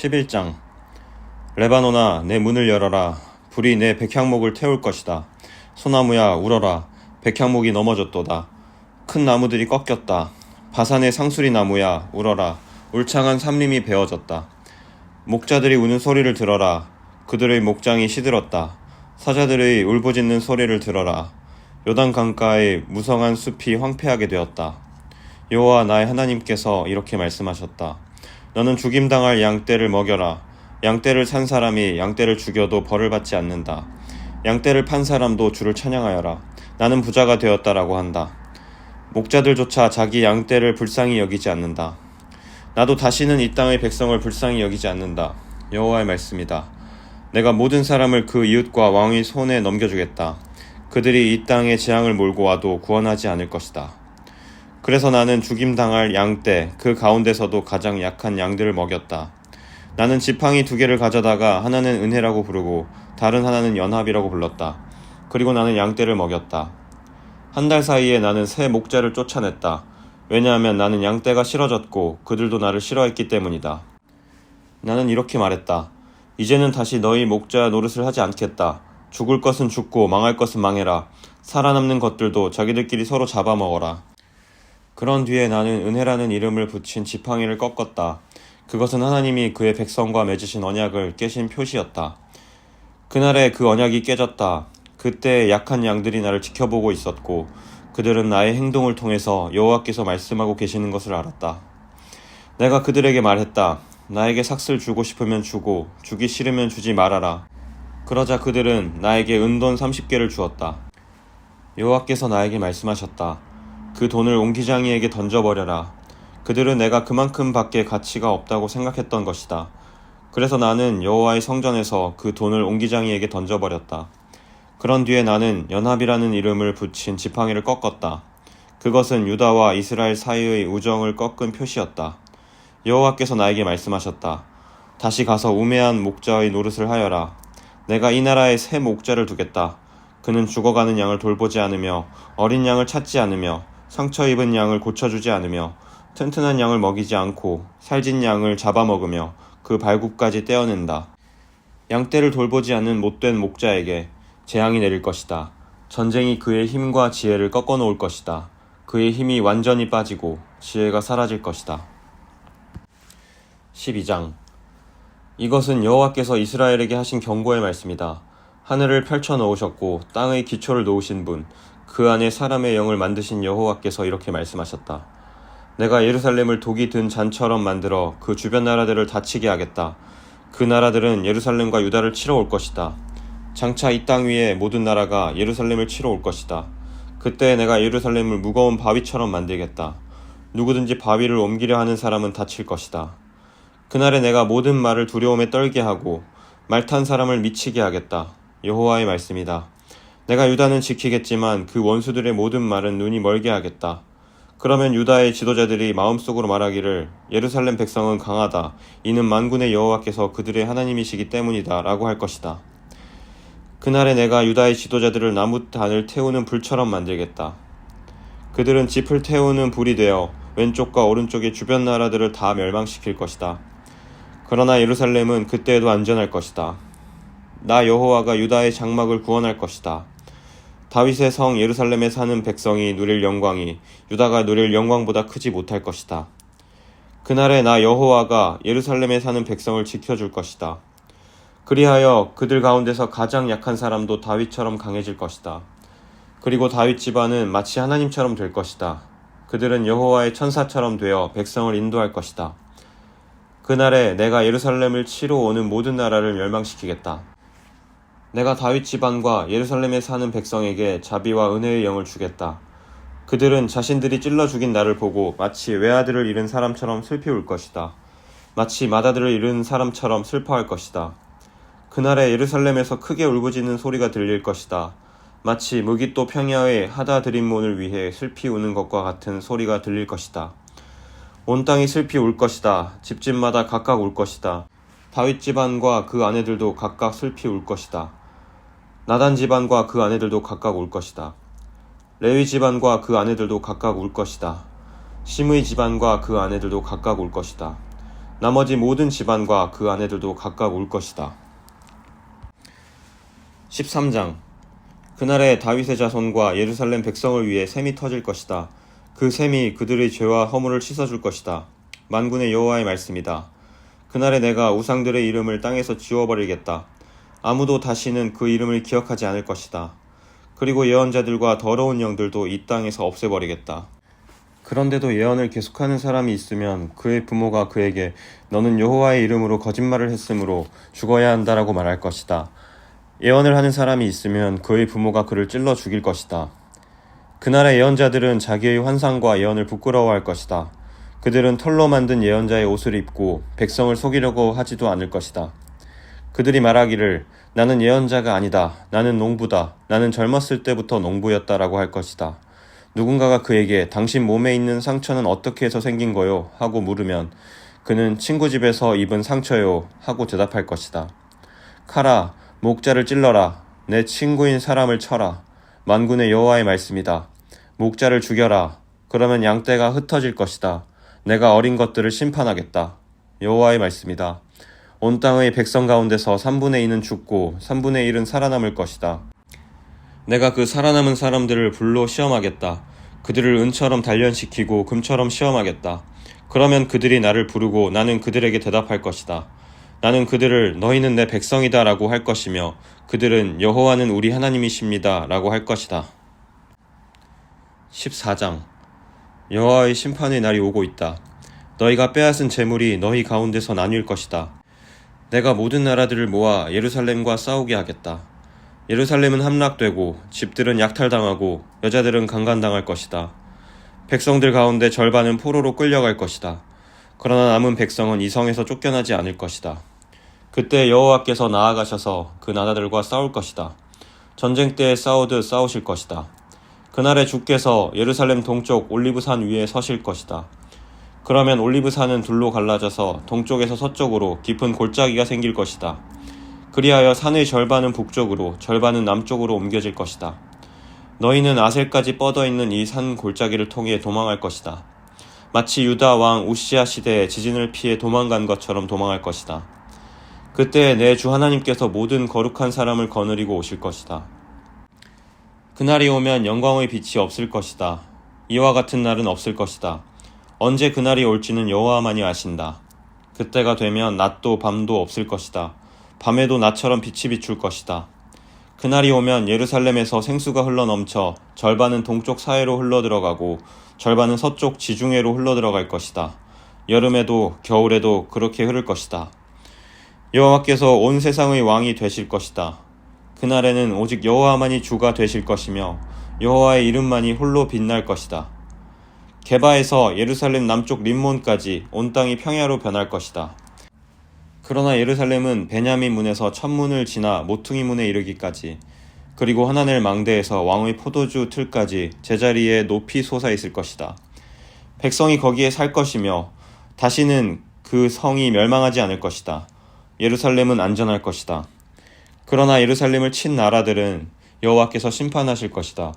11장. 레바노나 내 문을 열어라. 불이 내 백향목을 태울 것이다. 소나무야 울어라. 백향목이 넘어졌도다. 큰 나무들이 꺾였다. 바산의 상수리 나무야 울어라. 울창한 삼림이 베어졌다. 목자들이 우는 소리를 들어라. 그들의 목장이 시들었다. 사자들의 울부짖는 소리를 들어라. 요단 강가의 무성한 숲이 황폐하게 되었다. 여호와 나의 하나님께서 이렇게 말씀하셨다 너는 죽임당할 양떼를 먹여라. 양떼를 산 사람이 양떼를 죽여도 벌을 받지 않는다. 양떼를 판 사람도 주를 찬양하여라. 나는 부자가 되었다라고 한다. 목자들조차 자기 양떼를 불쌍히 여기지 않는다. 나도 다시는 이 땅의 백성을 불쌍히 여기지 않는다. 여호와의 말씀이다. 내가 모든 사람을 그 이웃과 왕의 손에 넘겨주겠다. 그들이 이 땅에 재앙을 몰고 와도 구원하지 않을 것이다. 그래서 나는 죽임당할 양떼 그 가운데서도 가장 약한 양들을 먹였다. 나는 지팡이 두 개를 가져다가 하나는 은혜라고 부르고 다른 하나는 연합이라고 불렀다. 그리고 나는 양떼를 먹였다. 한 달 사이에 나는 새 목자를 쫓아냈다. 왜냐하면 나는 양떼가 싫어졌고 그들도 나를 싫어했기 때문이다. 나는 이렇게 말했다. 이제는 다시 너희 목자 노릇을 하지 않겠다. 죽을 것은 죽고 망할 것은 망해라. 살아남는 것들도 자기들끼리 서로 잡아먹어라. 그런 뒤에 나는 은혜라는 이름을 붙인 지팡이를 꺾었다. 그것은 하나님이 그의 백성과 맺으신 언약을 깨신 표시였다. 그날에 그 언약이 깨졌다. 그때 약한 양들이 나를 지켜보고 있었고 그들은 나의 행동을 통해서 여호와께서 말씀하고 계시는 것을 알았다. 내가 그들에게 말했다. 나에게 삭슬 주고 싶으면 주고 주기 싫으면 주지 말아라. 그러자 그들은 나에게 은돈 30개를 주었다. 여호와께서 나에게 말씀하셨다. 그 돈을 옹기장이에게 던져버려라. 그들은 내가 그만큼 밖에 가치가 없다고 생각했던 것이다. 그래서 나는 여호와의 성전에서 그 돈을 옹기장이에게 던져버렸다. 그런 뒤에 나는 연합이라는 이름을 붙인 지팡이를 꺾었다. 그것은 유다와 이스라엘 사이의 우정을 꺾은 표시였다. 여호와께서 나에게 말씀하셨다. 다시 가서 우매한 목자의 노릇을 하여라. 내가 이 나라에 새 목자를 두겠다. 그는 죽어가는 양을 돌보지 않으며 어린 양을 찾지 않으며 상처 입은 양을 고쳐주지 않으며 튼튼한 양을 먹이지 않고 살진 양을 잡아먹으며 그 발굽까지 떼어낸다. 양떼를 돌보지 않는 못된 목자에게 재앙이 내릴 것이다. 전쟁이 그의 힘과 지혜를 꺾어 놓을 것이다. 그의 힘이 완전히 빠지고 지혜가 사라질 것이다. 12장 이것은 여호와께서 이스라엘에게 하신 경고의 말씀이다. 하늘을 펼쳐 놓으셨고 땅의 기초를 놓으신 분, 그 안에 사람의 영을 만드신 여호와께서 이렇게 말씀하셨다. 내가 예루살렘을 독이 든 잔처럼 만들어 그 주변 나라들을 다치게 하겠다. 그 나라들은 예루살렘과 유다를 치러 올 것이다. 장차 이 땅 위에 모든 나라가 예루살렘을 치러 올 것이다. 그때 내가 예루살렘을 무거운 바위처럼 만들겠다. 누구든지 바위를 옮기려 하는 사람은 다칠 것이다. 그날에 내가 모든 말을 두려움에 떨게 하고 말 탄 사람을 미치게 하겠다. 여호와의 말씀이다. 내가 유다는 지키겠지만 그 원수들의 모든 말은 눈이 멀게 하겠다. 그러면 유다의 지도자들이 마음속으로 말하기를 예루살렘 백성은 강하다. 이는 만군의 여호와께서 그들의 하나님이시기 때문이다. 라고 할 것이다. 그날에 내가 유다의 지도자들을 나무단을 태우는 불처럼 만들겠다. 그들은 짚을 태우는 불이 되어 왼쪽과 오른쪽의 주변 나라들을 다 멸망시킬 것이다. 그러나 예루살렘은 그때에도 안전할 것이다. 나 여호와가 유다의 장막을 구원할 것이다. 다윗의 성 예루살렘에 사는 백성이 누릴 영광이 유다가 누릴 영광보다 크지 못할 것이다. 그날에 나 여호와가 예루살렘에 사는 백성을 지켜줄 것이다. 그리하여 그들 가운데서 가장 약한 사람도 다윗처럼 강해질 것이다. 그리고 다윗 집안은 마치 하나님처럼 될 것이다. 그들은 여호와의 천사처럼 되어 백성을 인도할 것이다. 그날에 내가 예루살렘을 치러 오는 모든 나라를 멸망시키겠다. 내가 다윗 집안과 예루살렘에 사는 백성에게 자비와 은혜의 영을 주겠다. 그들은 자신들이 찔러 죽인 나를 보고 마치 외아들을 잃은 사람처럼 슬피 울 것이다. 마치 맏아들을 잃은 사람처럼 슬퍼할 것이다. 그날에 예루살렘에서 크게 울부짖는 소리가 들릴 것이다. 마치 무기또 평야의 하다 드림몬을 위해 슬피 우는 것과 같은 소리가 들릴 것이다. 온 땅이 슬피 울 것이다. 집집마다 각각 울 것이다. 다윗 집안과 그 아내들도 각각 슬피 울 것이다. 나단 집안과 그 아내들도 각각 울 것이다. 레위 집안과 그 아내들도 각각 울 것이다. 심의 집안과 그 아내들도 각각 울 것이다. 나머지 모든 집안과 그 아내들도 각각 울 것이다. 13장 그날에 다윗의 자손과 예루살렘 백성을 위해 샘이 터질 것이다. 그 샘이 그들의 죄와 허물을 씻어줄 것이다. 만군의 여호와의 말씀이다. 그날에 내가 우상들의 이름을 땅에서 지워버리겠다. 아무도 다시는 그 이름을 기억하지 않을 것이다. 그리고 예언자들과 더러운 영들도 이 땅에서 없애버리겠다. 그런데도 예언을 계속하는 사람이 있으면 그의 부모가 그에게 너는 여호와의 이름으로 거짓말을 했으므로 죽어야 한다라고 말할 것이다. 예언을 하는 사람이 있으면 그의 부모가 그를 찔러 죽일 것이다. 그날의 예언자들은 자기의 환상과 예언을 부끄러워할 것이다. 그들은 털로 만든 예언자의 옷을 입고 백성을 속이려고 하지도 않을 것이다. 그들이 말하기를 나는 예언자가 아니다. 나는 농부다. 나는 젊었을 때부터 농부였다라고 할 것이다. 누군가가 그에게 당신 몸에 있는 상처는 어떻게 해서 생긴 거요? 하고 물으면 그는 친구 집에서 입은 상처요. 하고 대답할 것이다. 카라, 목자를 찔러라. 내 친구인 사람을 쳐라. 만군의 여호와의 말씀이다. 목자를 죽여라. 그러면 양떼가 흩어질 것이다. 내가 어린 것들을 심판하겠다. 여호와의 말씀이다. 온 땅의 백성 가운데서 3분의 2는 죽고 3분의 1은 살아남을 것이다. 내가 그 살아남은 사람들을 불로 시험하겠다. 그들을 은처럼 단련시키고 금처럼 시험하겠다. 그러면 그들이 나를 부르고 나는 그들에게 대답할 것이다. 나는 그들을 너희는 내 백성이다 라고 할 것이며 그들은 여호와는 우리 하나님이십니다 라고 할 것이다. 14장 여호와의 심판의 날이 오고 있다. 너희가 빼앗은 재물이 너희 가운데서 나뉠 것이다. 내가 모든 나라들을 모아 예루살렘과 싸우게 하겠다. 예루살렘은 함락되고 집들은 약탈당하고 여자들은 강간당할 것이다. 백성들 가운데 절반은 포로로 끌려갈 것이다. 그러나 남은 백성은 이 성에서 쫓겨나지 않을 것이다. 그때 여호와께서 나아가셔서 그 나라들과 싸울 것이다. 전쟁 때에 싸우듯 싸우실 것이다. 그날에 주께서 예루살렘 동쪽 올리브산 위에 서실 것이다. 그러면 올리브산은 둘로 갈라져서 동쪽에서 서쪽으로 깊은 골짜기가 생길 것이다. 그리하여 산의 절반은 북쪽으로, 절반은 남쪽으로 옮겨질 것이다. 너희는 아셀까지 뻗어 있는 이 산 골짜기를 통해 도망할 것이다. 마치 유다 왕 우시아 시대에 지진을 피해 도망간 것처럼 도망할 것이다. 그때 내 주 하나님께서 모든 거룩한 사람을 거느리고 오실 것이다. 그날이 오면 영광의 빛이 없을 것이다. 이와 같은 날은 없을 것이다. 언제 그날이 올지는 여호와만이 아신다. 그때가 되면 낮도 밤도 없을 것이다. 밤에도 나처럼 빛이 비출 것이다. 그날이 오면 예루살렘에서 생수가 흘러 넘쳐 절반은 동쪽 사해로 흘러 들어가고 절반은 서쪽 지중해로 흘러 들어갈 것이다. 여름에도 겨울에도 그렇게 흐를 것이다. 여호와께서 온 세상의 왕이 되실 것이다. 그날에는 오직 여호와만이 주가 되실 것이며 여호와의 이름만이 홀로 빛날 것이다. 게바에서 예루살렘 남쪽 림몬까지 온 땅이 평야로 변할 것이다. 그러나 예루살렘은 베냐민 문에서 천문을 지나 모퉁이 문에 이르기까지 그리고 하나넬 망대에서 왕의 포도주 틀까지 제자리에 높이 솟아 있을 것이다. 백성이 거기에 살 것이며 다시는 그 성이 멸망하지 않을 것이다. 예루살렘은 안전할 것이다. 그러나 예루살렘을 친 나라들은 여호와께서 심판하실 것이다.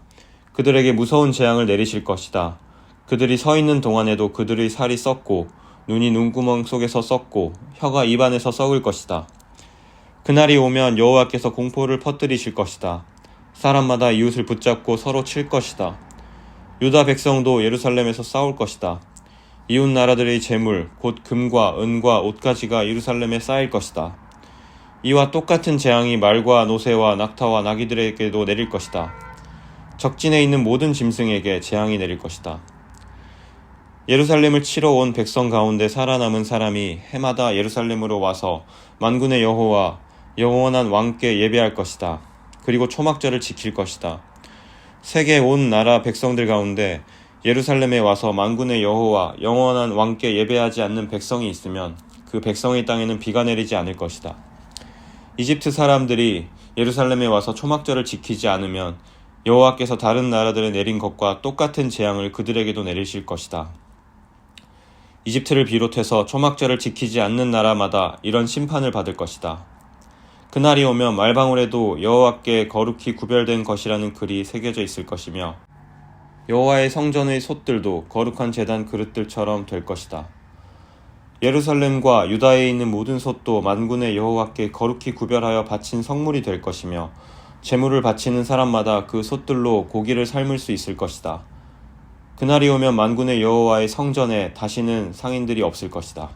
그들에게 무서운 재앙을 내리실 것이다. 그들이 서 있는 동안에도 그들의 살이 썩고 눈이 눈구멍 속에서 썩고 혀가 입안에서 썩을 것이다. 그날이 오면 여호와께서 공포를 퍼뜨리실 것이다. 사람마다 이웃을 붙잡고 서로 칠 것이다. 유다 백성도 예루살렘에서 싸울 것이다. 이웃 나라들의 재물, 곧 금과 은과 옷가지가 예루살렘에 쌓일 것이다. 이와 똑같은 재앙이 말과 노새와 낙타와 나귀들에게도 내릴 것이다. 적진에 있는 모든 짐승에게 재앙이 내릴 것이다. 예루살렘을 치러 온 백성 가운데 살아남은 사람이 해마다 예루살렘으로 와서 만군의 여호와 영원한 왕께 예배할 것이다. 그리고 초막절을 지킬 것이다. 세계 온 나라 백성들 가운데 예루살렘에 와서 만군의 여호와 영원한 왕께 예배하지 않는 백성이 있으면 그 백성의 땅에는 비가 내리지 않을 것이다. 이집트 사람들이 예루살렘에 와서 초막절을 지키지 않으면 여호와께서 다른 나라들에 내린 것과 똑같은 재앙을 그들에게도 내리실 것이다. 이집트를 비롯해서 초막절을 지키지 않는 나라마다 이런 심판을 받을 것이다. 그날이 오면 말방울에도 여호와께 거룩히 구별된 것이라는 글이 새겨져 있을 것이며 여호와의 성전의 솥들도 거룩한 재단 그릇들처럼 될 것이다. 예루살렘과 유다에 있는 모든 솥도 만군의 여호와께 거룩히 구별하여 바친 성물이 될 것이며 재물을 바치는 사람마다 그 솥들로 고기를 삶을 수 있을 것이다. 그날이 오면 만군의 여호와의 성전에 다시는 상인들이 없을 것이다.